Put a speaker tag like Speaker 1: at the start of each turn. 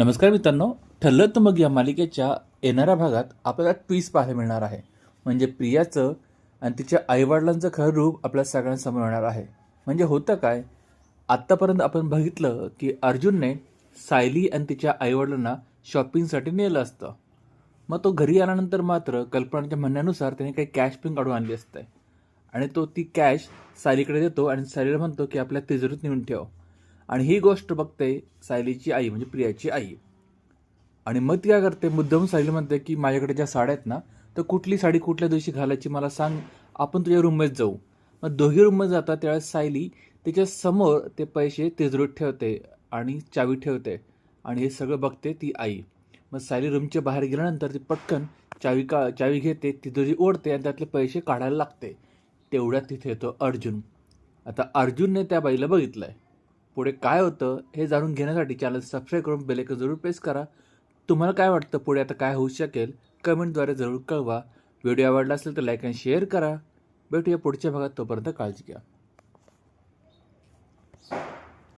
Speaker 1: नमस्कार मित्रांनो ठरलं तर मग या मालिकेच्या येणाऱ्या भागात आपल्याला ट्विस्ट पाहायला मिळणार आहे. म्हणजे प्रियाचं आणि तिच्या आईवडिलांचं खरं रूप आपल्या सगळ्यांसमोर येणार आहे. म्हणजे होतं काय? आत्तापर्यंत आपण बघितलं की अर्जुनने सायली आणि तिच्या आईवडिलांना शॉपिंगसाठी नेलं असतं. मग तो घरी आल्यानंतर मात्र कल्पनाच्या म्हणण्यानुसार त्याने काही कॅश पण काढून आणली असते. आणि तो ती कॅश सायलीकडे देतो आणि सायलीला म्हणतो की आपल्या तिजोरीत नेऊन ठेव. आणि ही गोष्ट बघते सायलीची आई म्हणजे प्रियाची आई. आणि मग ती काय करते मुद्दाम सायली म्हणते की माझ्याकडे ज्या साड्या आहेत ना तर कुठली साडी कुठल्या दिवशी घालायची मला सांग. आपण तुझ्या रूममध्ये जाऊ. मग दोघी रूममध्ये जातात त्यावेळेस सायली तिच्या समोर ते पैसे तिजोरीत ठेवते आणि चावी ठेवते आणि हे सगळं बघते ती आई. मग सायली रूमच्या बाहेर गेल्यानंतर ती पटकन चावी का चावी घेते तिजोरी ओढते आणि त्यातले पैसे काढायला लागते. तेवढ्यात तिथे येतो अर्जुन. आता अर्जुनने त्या बाईला बघितलं आहे पुढे काय होतं हे जाणून घेण्यासाठी चॅनल सबस्क्राईब करून बेलेकन जरूर प्रेस करा. तुम्हाला काय वाटतं पुढे आता काय होऊ शकेल कमेंटद्वारे जरूर कळवा. व्हिडिओ आवडला असेल तर लाईक आणि शेअर करा. भेटूया पुढच्या भागात तोपर्यंत काळजी घ्या.